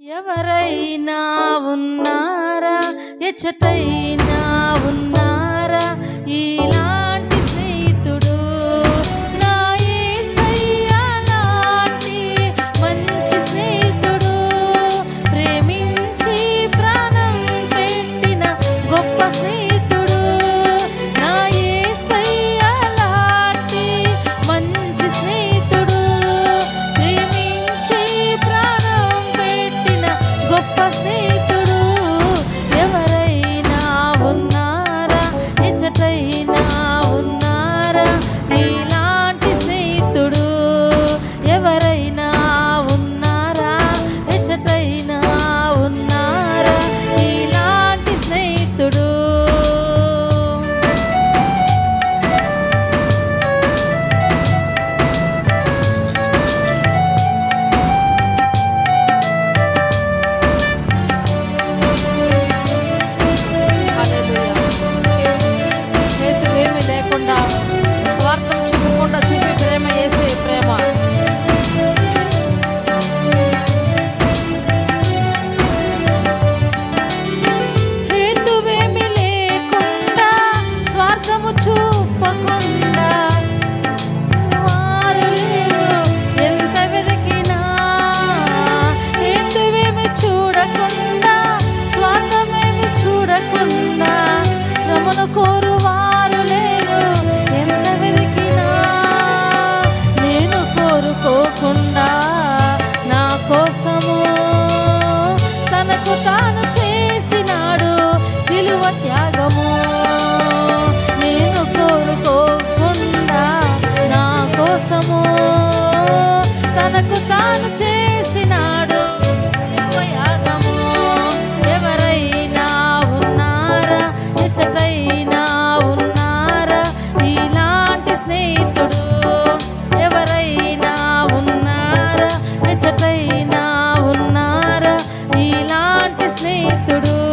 ఎవరైనా ఉన్నారా? ఎచ్చటైనా ఉన్నా విలువ త్యాగము. నేను కోరుకోకుండా నా కోసము. తనకు తాను చేసినాడు యాగము. ఎవరైనా ఉన్నారా? ఇచ్చటైనా ఉన్నారా? ఇలాంటి స్నేహితుడు ఎవరైనా ఉన్నారా? ఇచ్చటైనా ఉన్నారా? ఇలాంటి స్నేహితుడు